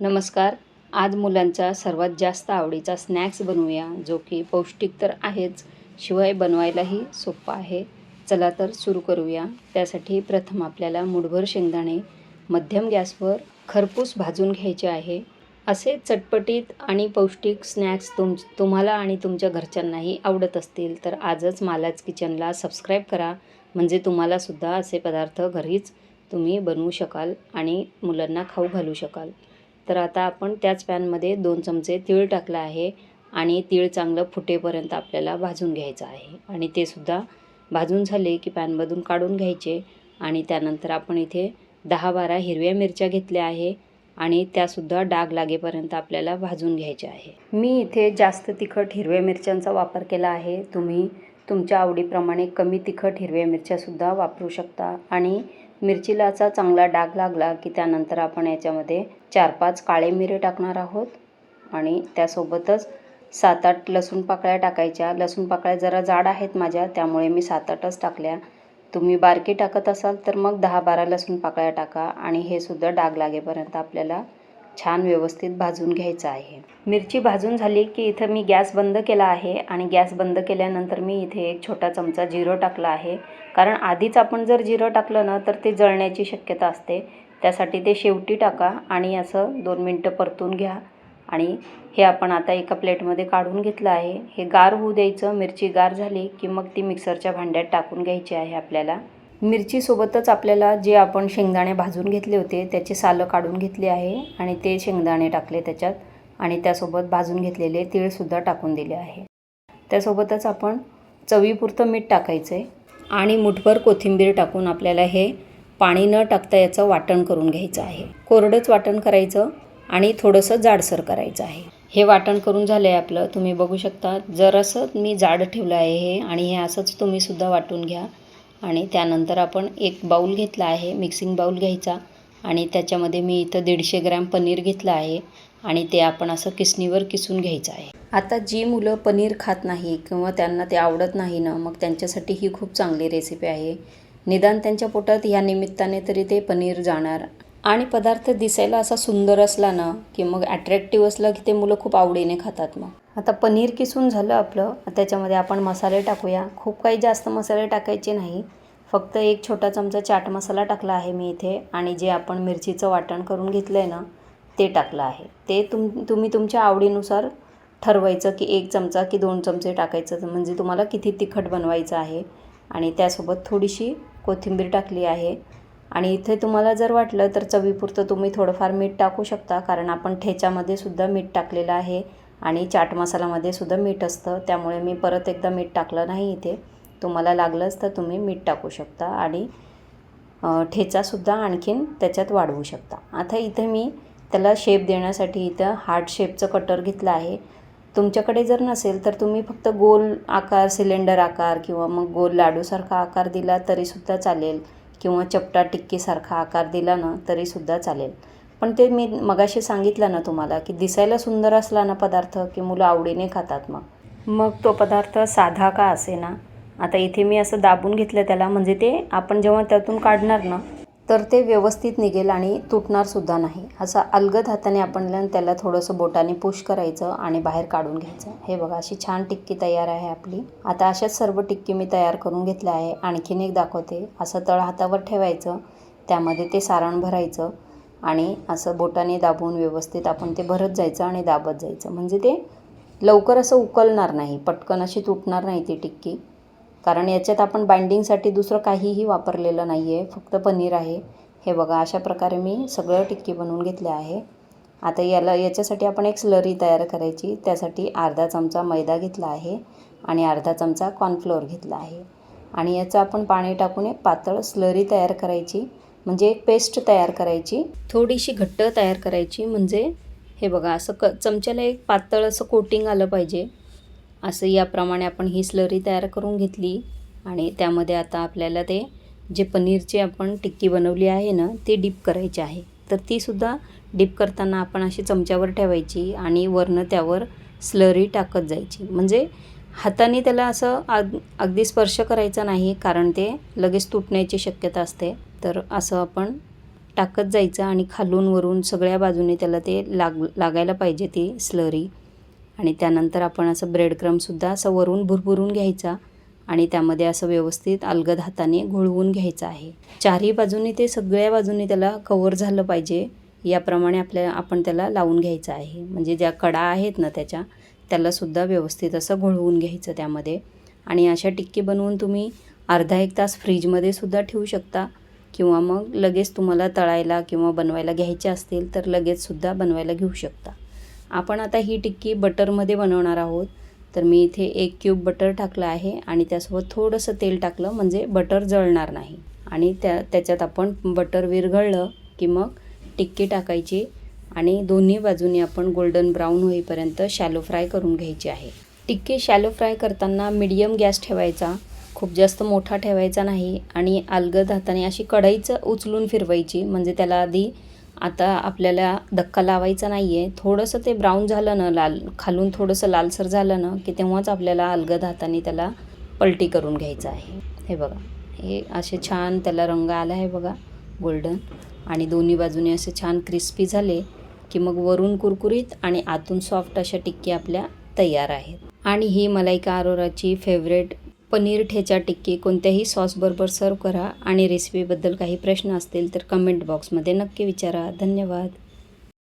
नमस्कार. आज मुलांचा सर्वात जास्त आवडीचा स्नॅक्स बनवूया जो की पौष्टिक तर आहेच शिवाय बनवायलाही सोपा आहे. चला तर सुरू करूया. त्यासाठी प्रथम आपल्याला मुठभर शेंगदाणे मध्यम गॅसवर खरपूस भाजून घ्यायचे आहे. असे चटपटीत आणि पौष्टिक स्नॅक्स तुम तुम्हाला आणि तुमच्या घरच्यांनाही आवडत असतील तर आजच मालाच किचनला सबस्क्राईब करा. म्हणजे तुम्हालासुद्धा असे पदार्थ घरीच तुम्ही बनवू शकाल आणि मुलांना खाऊ घालू शकाल. तर आता आपण त्याच पॅनमध्ये दोन चमचे तीळ टाकलं आहे आणि तीळ चांगलं फुटेपर्यंत आपल्याला भाजून घ्यायचं आहे. आणि ते सुद्धा भाजून झाले की पॅनमधून काढून घ्यायचे आणि त्यानंतर आपण इथे दहा बारा हिरव्या मिरच्या घेतल्या आहे आणि त्यासुद्धा डाग लागेपर्यंत आपल्याला भाजून घ्यायच्या आहे. मी इथे जास्त तिखट हिरव्या मिरच्यांचा वापर केला आहे. तुम्ही तुमच्या आवडीप्रमाणे कमी तिखट हिरव्या मिरच्यासुद्धा वापरू शकता आणि मिरचीला असा चांगला डाग लागला की त्यानंतर आपण याच्यामध्ये चार पाच काळे मिरे टाकणार आहोत. आणि त्यासोबतच सात आठ लसूण पाकळ्या टाकायच्या. लसूण पाकळ्या जरा जाड आहेत माझ्या त्यामुळे मी सात आठच टाकल्या. तुम्ही बारकी टाकत असाल तर मग दहा बारा लसूण पाकळ्या टाका आणि हे सुद्धा डाग लागेपर्यंत आपल्याला छान व्यवस्थित भाजून घ्यायचं आहे. मिरची भाजून झाली की इथं मी गॅस बंद केला आहे आणि गॅस बंद केल्यानंतर मी इथे एक छोटा चमचा जिरं टाकला आहे. कारण आधीच आपण जर जिरं टाकलं ना तर ते जळण्याची शक्यता असते. त्यासाठी ते शेवटी टाका आणि असं दोन मिनटं परतून घ्या. आणि हे आपण आता एका प्लेटमध्ये काढून घेतलं आहे. हे गार होऊ द्यायचं. मिरची गार झाली की मग ती मिक्सरच्या भांड्यात टाकून घ्यायची आहे आपल्याला. मिरचीसोबतच आपल्याला जे आपण शेंगदाणे भाजून घेतले होते त्याची सालं काढून घेतली आहे आणि ते शेंगदाणे टाकले त्याच्यात आणि त्यासोबत भाजून घेतलेले तीळसुद्धा टाकून दिले आहे. त्यासोबतच आपण चवीपुरतं मीठ टाकायचं आहे आणि मुठभर कोथिंबीर टाकून आपल्याला हे पाणी न टाकता याचं वाटण करून घ्यायचं आहे. कोरडंच वाटण करायचं आणि थोडंसं जाडसर करायचं आहे. हे वाटण करून झालं आहे आपलं तुम्ही बघू शकता. जरासं मी जाड ठेवलं आहे हे आणि हे असंच तुम्हीसुद्धा वाटून घ्या. आणि त्यानंतर आपण एक बाऊल घेतला आहे मिक्सिंग बाऊल घ्यायचा. आणि त्याच्यामध्ये मी इथं दीडशे ग्रॅम पनीर घेतलं आहे आणि ते आपण असं किसणीवर किसून घ्यायचं आहे. आता जी मुलं पनीर खात नाही किंवा त्यांना ते आवडत नाही ना मग त्यांच्यासाठी ही खूप चांगली रेसिपी आहे. निदान त्यांच्या पोटात या निमित्ताने तरी ते पनीर जाणार. आणि पदार्थ दिसायला असा सुंदर असला ना की मग ॲट्रॅक्टिव्ह असलं की ते मुलं खूप आवडीने खातात मग. आता पनीर किसून झालं आपलं त्याच्यामध्ये आपण मसाले टाकूया. खूप काही जास्त मसाले टाकायचे नाही. फक्त एक छोटा चमचा चाट मसाला टाकला आहे मी इथे आणि जे आपण मिरचीचं वाटण करून घेतलं आहे ना ते टाकलं आहे. ते तुम तुम्ही तुमच्या आवडीनुसार ठरवायचं की एक चमचा की दोन चमचे टाकायचं म्हणजे तुम्हाला किती तिखट बनवायचं आहे. आणि त्यासोबत थोडीशी कोथिंबीर टाकली आहे. आणि इथे तुम्हाला जर वाटलं तर चवीपुरतं तुम्ही थोडंफार मीठ टाकू शकता कारण आपण ठेच्यामध्ये सुद्धा मीठ टाकलेलं आहे. आणि चाट मसालामध्ये सुद्धा मीठ असतं. त्यामुळे मी परत एकदा मीठ टाकलं नाही इथे. तुम्हाला लागलंच तर तुम्ही मीठ टाकू शकता आणि ठेचासुद्धा आणखीन त्याच्यात वाढवू शकता. आता इथे मी त्याला शेप देण्यासाठी इथं हार्ट शेपचं कटर घेतलं आहे. तुमच्याकडे जर नसेल तर तुम्ही फक्त गोल आकार सिलेंडर आकार किंवा मग गोल लाडूसारखा आकार दिला तरीसुद्धा चालेल. किंवा चपटा टिक्कीसारखा आकार दिला ना तरीसुद्धा चालेल. पण ते मी मगाशी सांगितलं ना तुम्हाला की दिसायला सुंदर असला ना पदार्थ की मुलं आवडीने खातात मग. मग तो पदार्थ साधा का असे ना? आता इथे मी असं दाबून घेतलं त्याला म्हणजे ते आपण जेव्हा त्यातून काढणार ना तर ते व्यवस्थित निघेल आणि तुटणारसुद्धा नाही. असं अलगद हाताने आपण त्याला थोडंसं बोटाने पुश करायचं आणि बाहेर काढून घ्यायचं. हे बघा अशी छान टिक्की तयार आहे आपली. आता अशाच सर्व टिक्की मी तयार करून घेतल्या आहे. आणखीन एक दाखवते. असं तळ हातावर ठेवायचं. त्यामध्ये ते सारण भरायचं. आणि असं बोटाने दाबून व्यवस्थित आपण ते भरत जायचं आणि दाबत जायचं. म्हणजे ते लवकर असं उकलणार नाही पटकन अशी तुटणार नाही ती टिक्की. कारण याच्यात आपण बाइंडिंगसाठी दुसरं काहीही वापरलेलं नाही आहे फक्त पनीर आहे. हे बघा अशा प्रकारे मी सगळं टिक्की बनवून घेतले आहे. आता याला याच्यासाठी आपण एक स्लरी तयार करायची त्यासाठी अर्धा चमचा मैदा घेतला आहे आणि अर्धा चमचा कॉर्नफ्लोअर घेतला आहे. आणि याचं आपण पाणी टाकून एक पातळ स्लरी तयार करायची. म्हणजे एक पेस्ट तयार करायची. थोडीशी घट्ट तयार करायची म्हणजे हे बघा असं क चमच्याला एक पातळ असं कोटिंग आलं पाहिजे. असं याप्रमाणे आपण ही स्लरी तयार करून घेतली आणि त्यामध्ये आता आपल्याला ते जे पनीरची आपण टिक्की बनवली आहे ना ती डीप करायची आहे. तर तीसुद्धा डीप करताना आपण अशी चमच्यावर ठेवायची आणि वरनं त्यावर स्लरी टाकत जायची. म्हणजे हाताने त्याला असं अग अगदी स्पर्श करायचा नाही कारण ते लगेच तुटण्याची शक्यता असते. तर असं आपण टाकत जायचं आणि खालून वरून सगळ्या बाजूने त्याला ते लाग लागायला पाहिजे ती स्लरी. आणि त्यानंतर आपण असं ब्रेड क्रमसुद्धा असं वरून भुरभुरून घ्यायचा आणि त्यामध्ये असं व्यवस्थित अलगद हाताने घोळवून घ्यायचं आहे. चारही बाजूनी ते सगळ्या बाजूनी त्याला कवर झालं पाहिजे याप्रमाणे आपल्या आपण त्याला लावून घ्यायचं आहे. म्हणजे ज्या कडा आहेत ना त्याच्या त्यालासुद्धा व्यवस्थित असं घोळवून घ्यायचं त्यामध्ये. आणि अशा टिक्की बनवून तुम्ही अर्धा एक तास फ्रीजमध्ये सुद्धा ठेवू शकता. किंवा मग लगेच तुम्हाला तळायला किंवा बनवायला घ्यायचे असतील तर लगेचसुद्धा बनवायला घेऊ शकता. आपण आता ही टिक्की बटरमध्ये बनवणार आहोत. तर मी इथे एक क्यूब बटर टाकलं आहे आणि त्यासोबत थोडंसं तेल टाकलं म्हणजे बटर जळणार नाही. आणि त्या त्याच्यात आपण बटर विरघळलं की मग टिक्की टाकायची. आणि दोन्ही बाजूनी आपण गोल्डन ब्राऊन होईपर्यंत शॅलो फ्राय करून घ्यायची आहे. टिक्की शॅलो फ्राय करताना मिडियम गॅस ठेवायचा खूप जास्त मोठा ठेवायचा नाही आणि अलगद हाताने अशी कढईचं उचलून फिरवायची म्हणजे त्याला आधी आता आपल्याला धक्का लावायचा नाही आहे थोडंसं ते ब्राऊन झालं ना लाल खालून थोडंसं लालसर झालं ना की तेव्हाच आपल्याला अलगद हाताने त्याला पलटी करून घ्यायचं आहे. हे बघा हे असे छान त्याला रंग आला आहे बघा. गोल्डन. आणि दोन्ही बाजूने असे छान क्रिस्पी झाले की मग वरून कुरकुरीत आणि आतून सॉफ्ट अशा टिक्की आपल्या तयार आहेत. आणि ही मलाईका अरोराची फेवरेट पनीर ठेचा टिक्की. कोणत्याही सॉसबरोबर सर्व करा. आणि रेसिपीबद्दल काही प्रश्न असतील तर कमेंट बॉक्समध्ये नक्की विचारा. धन्यवाद.